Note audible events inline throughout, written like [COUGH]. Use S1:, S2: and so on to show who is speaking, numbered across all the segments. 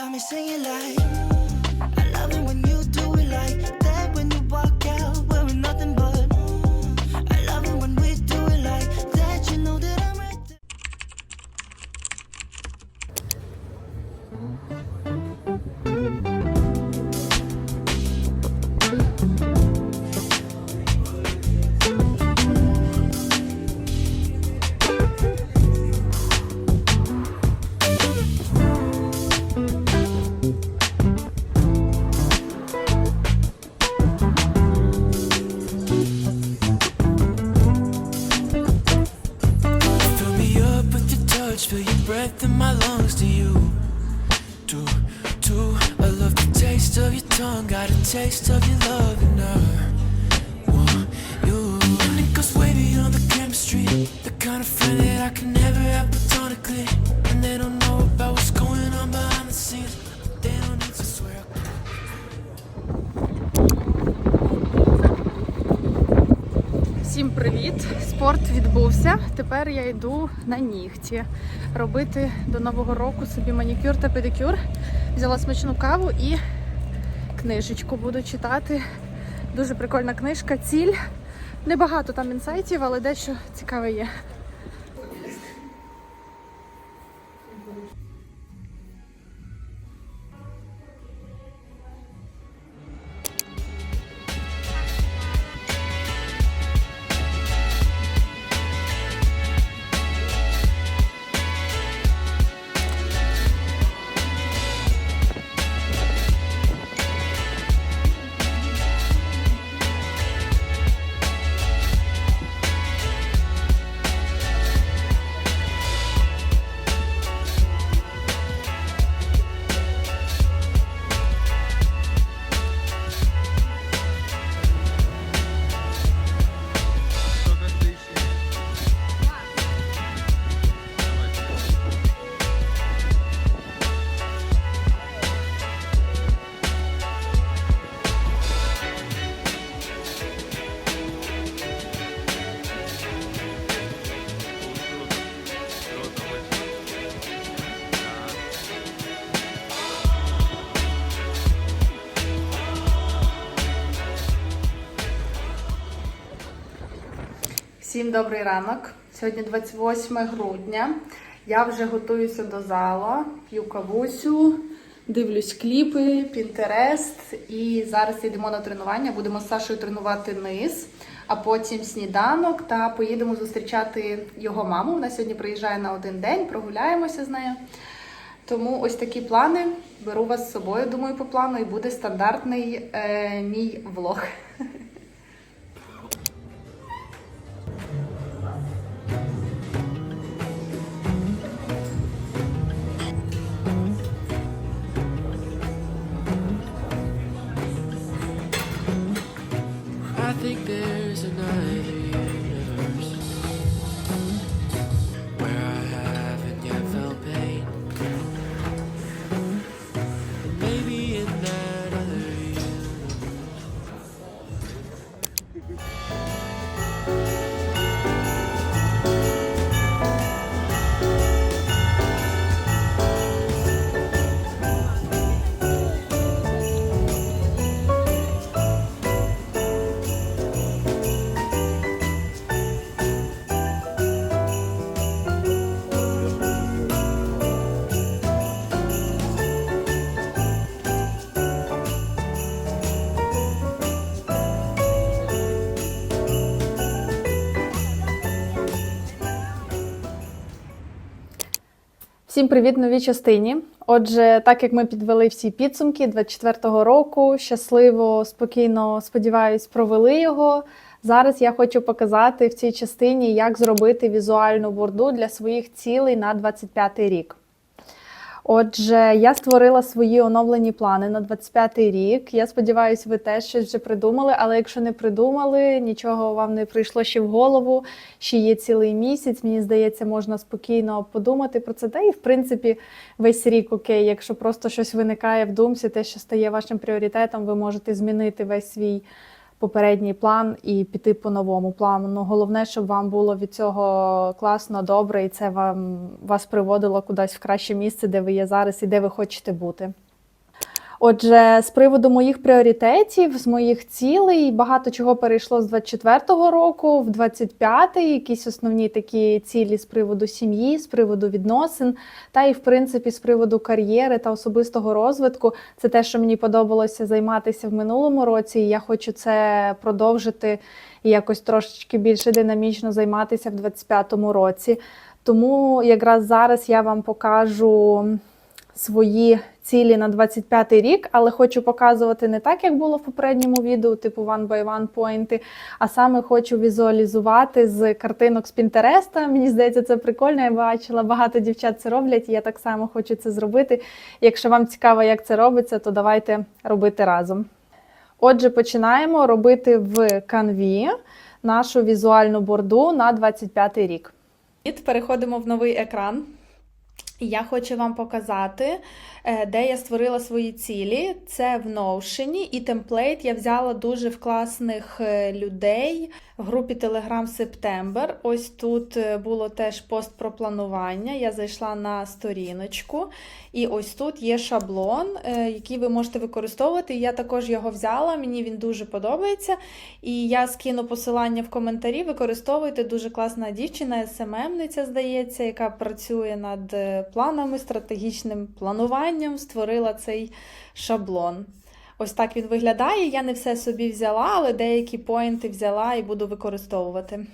S1: got me singing like I love it when you do it like that
S2: Всім привіт! Спорт відбувся. Тепер я йду на нігті робити до нового року собі манікюр та педикюр. Взяла смачну каву і книжечку буду читати. Дуже прикольна книжка. Ціль. Небагато там інсайтів, але дещо цікаве є. Всім добрий ранок. Сьогодні 28 грудня. Я вже готуюся до зала, п'ю кавусю, дивлюсь кліпи, пінтерест. І зараз йдемо на тренування. Будемо з Сашою тренувати низ, а потім сніданок та поїдемо зустрічати його маму. Вона сьогодні приїжджає на один день, прогуляємося з нею. Тому ось такі плани. Беру вас з собою, думаю, по плану, і буде стандартний е, мій влог. Всім привіт новій частині. Отже, так як ми підвели всі підсумки 24-го року, щасливо, спокійно, сподіваюсь, провели його. Зараз я хочу показати в цій частині, як зробити візуальну борду для своїх цілей на 25-й рік. Отже, я створила свої оновлені плани на 25-й рік. Я сподіваюся, ви теж щось вже придумали. Але якщо не придумали, нічого вам не прийшло ще в голову. Ще є цілий місяць. Мені здається, можна спокійно подумати про це. Та і в принципі весь рік окей. Якщо просто щось виникає в думці, те, що стає вашим пріоритетом, ви можете змінити весь свій попередній план і піти по новому плану. Ну, головне, щоб вам було від цього класно, добре, і це вам вас приводило кудись в краще місце, де ви є зараз і де ви хочете бути. Отже, з приводу моїх пріоритетів, з моїх цілей, багато чого перейшло з 24-го року в 25-й, якісь основні такі цілі з приводу сім'ї, з приводу відносин, та і в принципі з приводу кар'єри та особистого розвитку. Це те, що мені подобалося займатися в минулому році. і Я хочу це продовжити і якось трошечки більше динамічно займатися в 25-му році. Тому якраз зараз я вам покажу свої цілі на 25-й рік, але хочу показувати не так, як було в попередньому відео, типу one by one поінти, а саме хочу візуалізувати з картинок з Пінтереста. Мені здається, це прикольно. Я бачила, багато дівчат це роблять, і я так само хочу це зробити. Якщо вам цікаво, як це робиться, то давайте робити разом. Отже, починаємо робити в канві нашу візуальну борду на 25-й рік. І переходимо в новий екран. Я хочу вам показати, е, де я створила свої цілі. Це в Notion, і темплейт я взяла дуже в класних е, людей в групі Telegram September. Ось тут е, було теж пост про планування. Я зайшла на сторіночку, і ось тут є шаблон, який ви можете використовувати. Я також його взяла, мені він дуже подобається. І я скину посилання в коментарі. Використовуйте дуже класна дівчина, СММниця, здається, яка працює над планами, стратегічним плануванням, створила цей шаблон. Ось так він виглядає. Я не все собі взяла, але деякі поінти взяла і буду використовувати.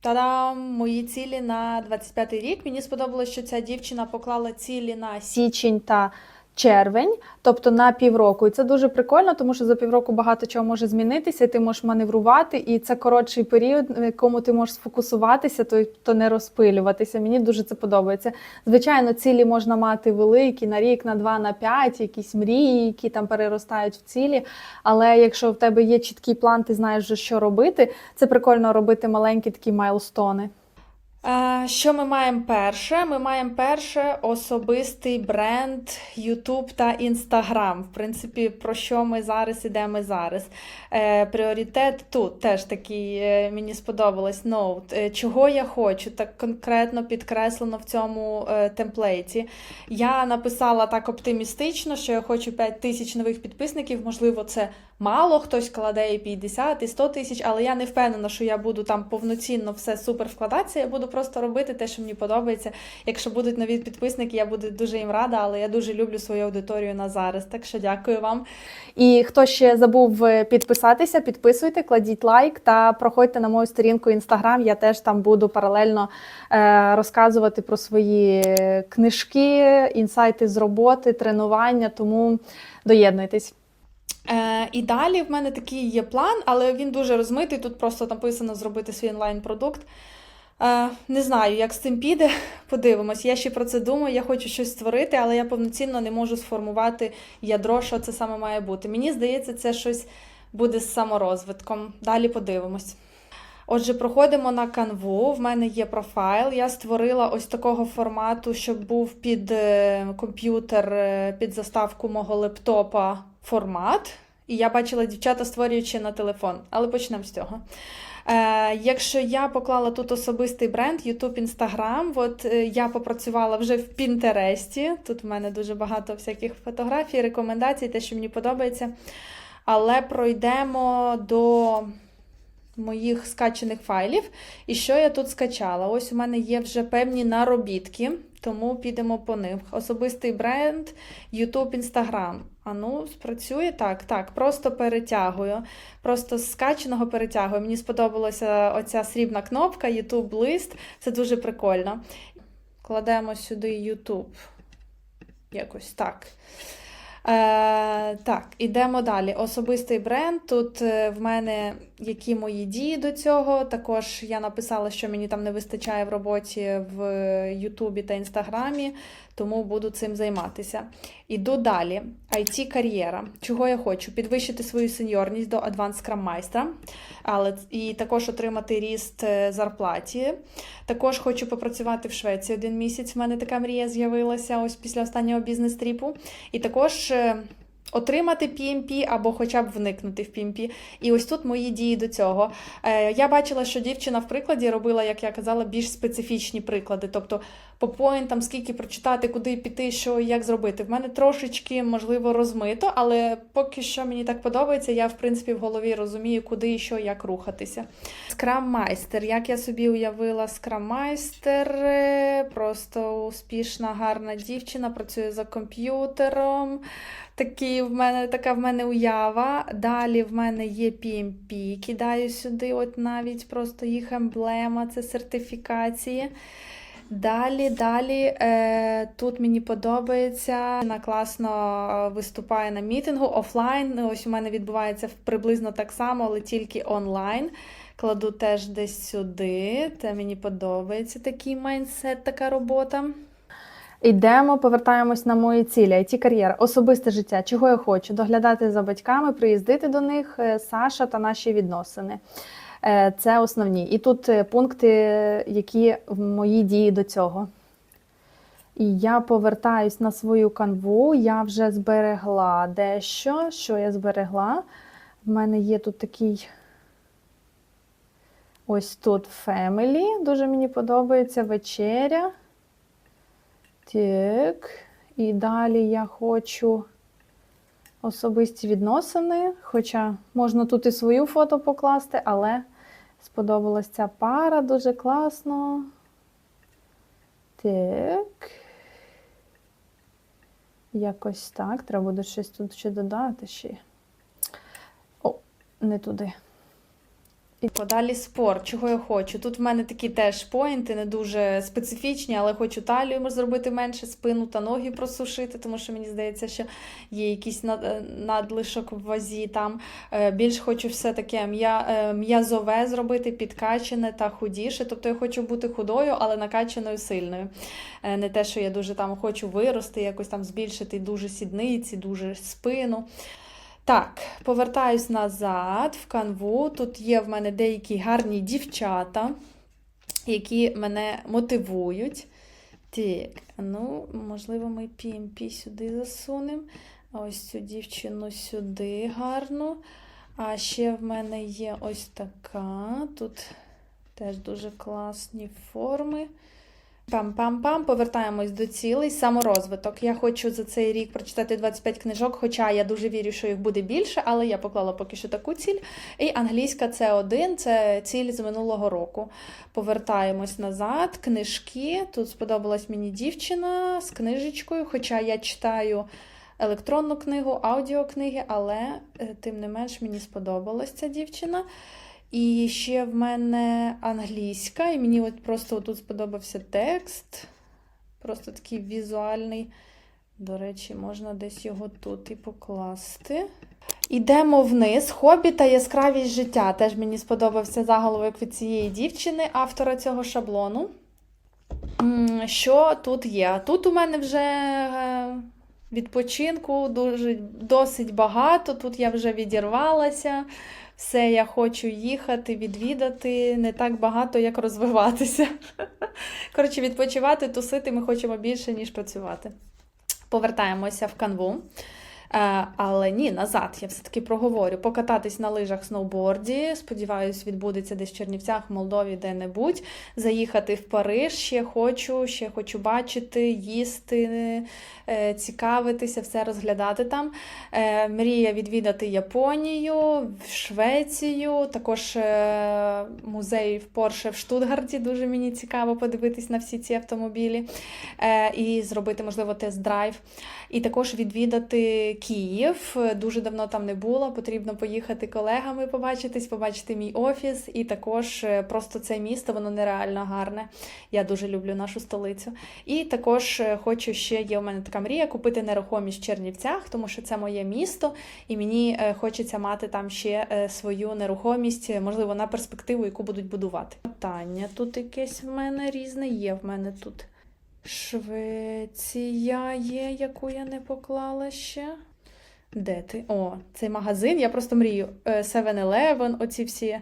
S2: Та-дам! Мої цілі на 25 рік. Мені сподобалось, що ця дівчина поклала цілі на січень та червень, тобто на півроку. І це дуже прикольно, тому що за півроку багато чого може змінитися, і ти можеш маневрувати, і це коротший період, в якому ти можеш сфокусуватися, то, не розпилюватися. Мені дуже це подобається. Звичайно, цілі можна мати великі на рік, на два, на п'ять, якісь мрії, які там переростають в цілі. Але якщо в тебе є чіткий план, ти знаєш, що робити. Це прикольно робити маленькі такі майлстони. Е, Що ми маємо перше? Ми маємо перше особистий бренд YouTube та Instagram. В принципі, про що ми зараз ідемо зараз. Е, Пріоритет тут теж такий е, мені сподобалось ноут. Чого я хочу, так конкретно підкреслено в цьому темплейті. Я написала так оптимістично, що я хочу 5 тисяч нових підписників. Можливо, це мало, хтось кладе і 50, і 100 тисяч, але я не впевнена, що я буду там повноцінно все супер вкладатися. Я буду просто робити те, що мені подобається. Якщо будуть нові підписники, я буду дуже їм рада, але я дуже люблю свою аудиторію на зараз. Так що дякую вам. І хто ще забув е, підписатися, підписуйте, кладіть лайк та проходьте на мою сторінку Інстаграм. Я теж там буду паралельно е, розказувати про свої книжки, інсайти з роботи, тренування. Тому доєднуйтесь. Е, і далі в мене такий є план, але він дуже розмитий. Тут просто написано зробити свій онлайн-продукт. Е, не знаю, як з цим піде. [LAUGHS] Подивимось. Я ще про це думаю. Я хочу щось створити, але я повноцінно не можу сформувати ядро, що це саме має бути. Мені здається, це щось буде з саморозвитком. Далі подивимось. Отже, проходимо на канву. В мене є профайл. Я створила ось такого формату, щоб був під е, комп'ютер, е, під заставку мого лептопа формат. І я бачила дівчата створюючи на телефон, але почнемо з цього. Е, якщо я поклала тут особистий бренд, YouTube, Instagram, от е, я попрацювала вже в Пінтересті. Тут в мене дуже багато всяких фотографій, рекомендацій, те, що мені подобається. Але пройдемо до моїх скачаних файлів. І що я тут скачала? Ось у мене є вже певні наробітки, тому підемо по них. Особистий бренд, YouTube, Instagram. А ну, спрацює так, так, просто перетягую. Просто з скаченого перетягую. Мені сподобалася оця срібна кнопка, YouTube лист. Це дуже прикольно. Кладемо сюди YouTube. Якось так. Е, так, ідемо далі. Особистий бренд. Тут е, в мене які мої дії до цього. Також я написала, що мені там не вистачає в роботі в Ютубі та Інстаграмі, тому буду цим займатися. Іду далі. it кар'єра. Чого я хочу? Підвищити свою сеньорність до Scrum майстра, але і також отримати ріст е, зарплаті. Також хочу попрацювати в Швеції один місяць. В мене така мрія з'явилася ось після останнього бізнес-тріпу. І також е, отримати PMP або хоча б вникнути в PMP. І ось тут мої дії до цього. Е, я бачила, що дівчина в прикладі робила, як я казала, більш специфічні приклади. Тобто по поінтам, скільки прочитати, куди піти, що і як зробити. В мене трошечки, можливо, розмито, але поки що мені так подобається, я в принципі в голові розумію, куди і що, як рухатися. Скрам-майстер. Як я собі уявила, скрам-майстер, е, просто успішна, гарна дівчина, працює за комп'ютером. Такі в мене, така в мене уява. Далі в мене є PMP, кидаю сюди, от навіть просто їх емблема, це сертифікації. Далі, далі е, тут мені подобається. Вона класно е, виступає на мітингу офлайн. Ось у мене відбувається приблизно так само, але тільки онлайн. Кладу теж десь сюди. Це мені подобається такий майндсет, така робота. Йдемо, повертаємось на мої цілі. it кар'єра, особисте життя, чого я хочу, доглядати за батьками, приїздити до них, е, Саша та наші відносини. Е, Це основні. І тут е, пункти, які в мої дії до цього. І я повертаюсь на свою канву. Я вже зберегла дещо. Що я зберегла? В мене є тут такий. Ось тут Family. Дуже мені подобається вечеря. Так. І далі я хочу особисті відносини. Хоча можна тут і свою фото покласти, але сподобалась ця пара дуже класно. Так. Якось так. Треба буде щось тут ще додати ще. О, не туди. І подалі спорт, чого я хочу. Тут в мене такі теж поінти, не дуже специфічні, але хочу талію зробити менше, спину та ноги просушити, тому що мені здається, що є якийсь е, надлишок в вазі там. Е, Більш хочу все таке м'я- е, м'язове зробити, підкачане та худіше. Тобто я хочу бути худою, але накачаною сильною. Не те, що я дуже там хочу вирости, якось там збільшити дуже сідниці, дуже спину. Так, повертаюсь назад в канву. Тут є в мене деякі гарні дівчата, які мене мотивують. Так, ну, можливо, ми PMP сюди засунемо. Ось цю дівчину сюди гарно. А ще в мене є ось така. Тут теж дуже класні форми. Пам-пам-пам, повертаємось до цілей. Саморозвиток. Я хочу за цей рік прочитати 25 книжок, хоча я дуже вірю, що їх буде більше, але я поклала поки що таку ціль. І англійська це один, це ціль з минулого року. Повертаємось назад. Книжки. Тут сподобалась мені дівчина з книжечкою, хоча я читаю. Електронну книгу, аудіокниги, але е, тим не менш мені сподобалась ця дівчина. І ще в мене англійська, і мені от просто тут сподобався текст. Просто такий візуальний. До речі, можна десь його тут і покласти. Ідемо вниз. Хобі та яскравість життя. Теж мені сподобався заголовок від цієї дівчини, автора цього шаблону. Що тут є? Тут у мене вже е, відпочинку дуже досить багато. Тут я вже відірвалася. Все, я хочу їхати, відвідати не так багато, як розвиватися. [LAUGHS] Коротше, відпочивати, тусити ми хочемо більше, ніж працювати. Повертаємося в канву. Е, але ні, назад я все-таки проговорю. Покататись на лижах сноуборді. Сподіваюсь, відбудеться десь в Чернівцях, в Молдові, де-небудь. Заїхати в Париж ще хочу, ще хочу бачити, їсти, е, цікавитися, все розглядати там. Е, Мрія відвідати Японію, Швецію, також музей в Порше в Штутгарті. Дуже мені цікаво подивитись на всі ці автомобілі і зробити, можливо, тест-драйв. І також відвідати Київ. Дуже давно там не було. Потрібно поїхати колегами, побачитись, побачити мій офіс. І також е, просто це місто, воно нереально гарне. Я дуже люблю нашу столицю. І також е, хочу ще є у мене така мрія купити нерухомість в Чернівцях, тому що це моє місто, і мені е, хочеться мати там ще свою нерухомість, можливо, на перспективу, яку будуть будувати. Питання тут якесь в мене різне є. В мене тут. Швеція є, яку я не поклала ще. Де ти? О, цей магазин. Я просто мрію. Е, 7-Eleven, оці всі.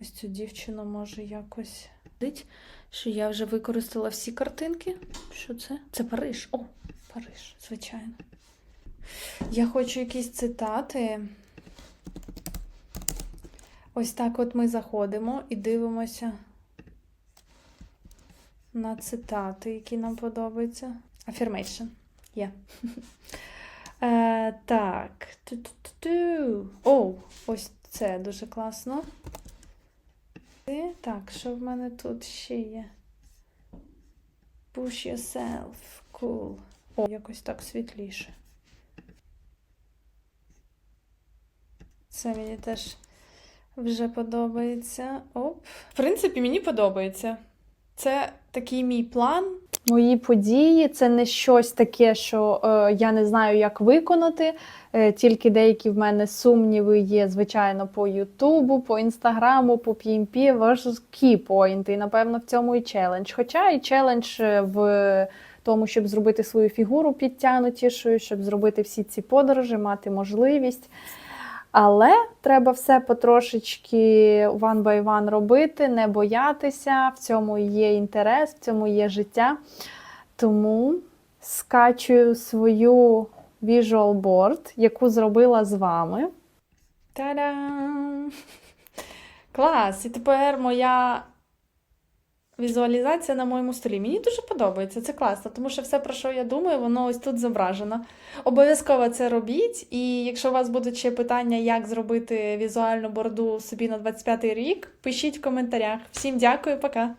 S2: Ось цю дівчину може якось. Що я вже використала всі картинки. Що це? Це Париж. О, Париж, звичайно. Я хочу якісь цитати. Ось так от ми заходимо і дивимося на цитати, які нам подобаються. Affirmation. Є. [LAUGHS] Е, так. О, ось це дуже класно. Так, що в мене тут ще є? Push yourself. Cool. О, якось так світліше. Це мені теж вже подобається. Оп. В принципі, мені подобається. Це такий мій план. Мої події це не щось таке, що е, я не знаю, як виконати. Е, тільки деякі в мене сумніви є, звичайно, по Ютубу, по Інстаграму, по PMP, важкі поінти. І, напевно, в цьому і челендж. Хоча і челендж е, в тому, щоб зробити свою фігуру підтягнутішою, щоб зробити всі ці подорожі, мати можливість. Але треба все потрошечки one by one робити, не боятися. В цьому є інтерес, в цьому є життя. Тому скачую свою visual board, яку зробила з вами. Та-дам! Клас! І тепер моя візуалізація на моєму столі. Мені дуже подобається, це класно, тому що все, про що я думаю, воно ось тут зображено. Обов'язково це робіть. І якщо у вас будуть ще питання, як зробити візуальну борду собі на 25-й рік, пишіть в коментарях. Всім дякую, пока!